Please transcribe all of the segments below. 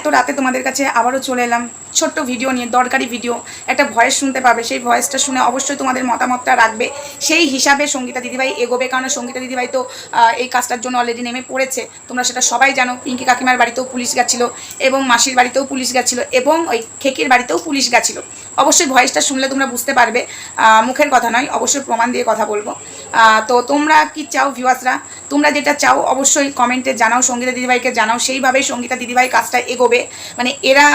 এত রাতে তোমাদের কাছে আবারও চলে এলাম। ছোট্ট ভিডিও নিয়ে, দরকারি ভিডিও একটা ভয়েস শুনতে পাবে। সেই ভয়েসটা শুনে অবশ্যই তোমাদের মতামতটা রাখবে। সেই হিসাবে সঙ্গীতা দিদিভাই এগোবে। কারণ সঙ্গীতা দিদিভাই তো এই কাজটার জন্য অলরেডি নেমে পড়েছে। তোমরা সেটা সবাই জানো। পিঙ্কি কাকিমার বাড়িতেও পুলিশ গেছিল এবং মাসির বাড়িতেও পুলিশ গেছিল এবং ওই খেকির বাড়িতেও পুলিশ গেছিল অবশ্যই ভয়েসটা শুনলে তোমরা বুঝতে পারবে। মুখের কথা নয়, অবশ্যই প্রমাণ দিয়ে কথা বলব। তো তোমরা কি চাও ভিউয়ার্সরা তোমরা যেটা চাও অবশ্যই কমেন্টে জানাও, সঙ্গীতা দিদিভাইকে জানাও। সেইভাবেই সঙ্গীতা দিদিভাই কাজটা এগোবে। মানে এরা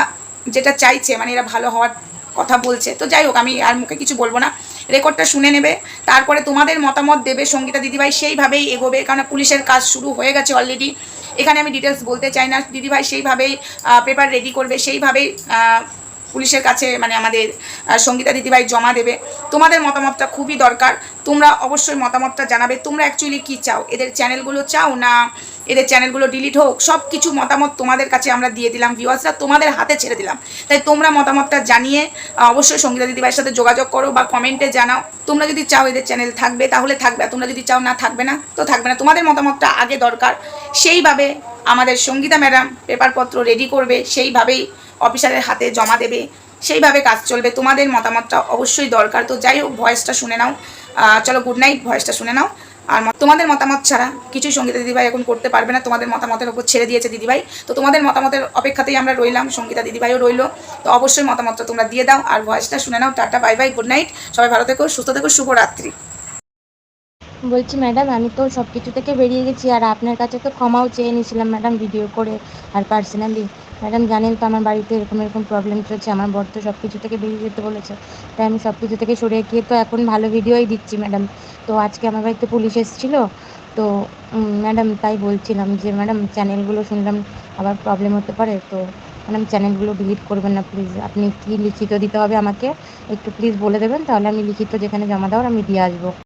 যেটা চাইছে মানে এরা ভালো হওয়ার কথা বলছে। তো যাই হোক, আমি আর মুখে কিছু বলব না। রেকর্ডটা শুনে নেবে। তারপরে তোমাদের মতামত দেবে সঙ্গীতা দিদিভাই, সেইভাবেই এগোবে। কারণ পুলিশের কাজ শুরু হয়ে গেছে অলরেডি এখানে আমি ডিটেলস বলতে চাই না। দিদিভাই সেইভাবেই পেপার রেডি করবে। সেইভাবেই পুলিশের কাছে মানে আমাদের সঙ্গীতা দিদিভাই জমা দেবে। তোমাদের মতামতটা খুবই দরকার। তোমরা অবশ্যই মতামতটা জানাবে। তোমরা অ্যাকচুয়ালি কি চাও? এদের চ্যানেলগুলো চাও না এদের চ্যানেলগুলো ডিলিট হোক সব কিছু মতামত তোমাদের কাছে আমরা দিয়ে দিলাম ভিউয়ার্সরা তোমাদের হাতে ছেড়ে দিলাম। তাই তোমরা মতামতটা জানিয়ে অবশ্যই সঙ্গীতা দিদিভাইয়ের সাথে যোগাযোগ করো বা কমেন্টে জানাও। তোমরা যদি চাও এদের চ্যানেল থাকবে, তাহলে থাকবে তোমরা যদি চাও না, থাকবে না, তো থাকবে না। তোমাদের মতামতটা আগে দরকার। সেইভাবে আমাদের সঙ্গীতা ম্যাডাম পেপারপত্র রেডি করবে, সেইভাবেই অফিসারের হাতে জমা দেবে, সেইভাবে কাজ চলবে। তোমাদের মতামতটা অবশ্যই দরকার। তো যাই হোক ভয়েসটা শুনে নাও। চলো গুড নাইট ভয়েসটা শুনে নাও। আর তোমাদের মতামত ছাড়া কিছুই সঙ্গীতা দিদিভাই এখন করতে পারবে না। তোমাদের মতামতের উপর ছেড়ে দিয়েছে দিদিভাই। তো তোমাদের মতামতের অপেক্ষাতেই আমরা রইলাম। সঙ্গীতা দিদিভাইও রইল। তো অবশ্যই মতামতটা তোমরা দিয়ে দাও আর ভয়েসটা শুনে নাও। Tata bye bye good night সবাই ভালো থেকো, সুস্থ থেকো, শুভরাত্রি। বলছি ম্যাডাম আমি তো সব কিছু থেকে বেরিয়ে গেছি আর আপনার কাছে তো ক্ষমাও চেয়ে নিয়েছিলাম ম্যাডাম ভিডিও করে আর পার্সোনালি ম্যাডাম জানেন তো আমার বাড়িতে এরকম এরকম প্রবলেম চলছে। আমার বর তো সব কিছু থেকে বেরিয়ে যেতে বলেছে। তাই আমি সব কিছু থেকে সরে গিয়ে তো এখন ভালো ভিডিওই দিচ্ছি ম্যাডাম তো আজকে আমার বাড়িতে পুলিশ এসেছিল। তো ম্যাডাম তাই বলছিলাম যে, ম্যাডাম, চ্যানেলগুলো শুনলাম, আবার প্রবলেম হতে পারে। তো, ম্যাডাম, চ্যানেলগুলো ডিলিট করবেন না প্লিজ আপনি কী লিখিত দিতে হবে আমাকে, একটু প্লিজ বলে দেবেন, তাহলে আমি লিখিত যেখানে জমা দেওয়ার আমি দিয়ে আসব।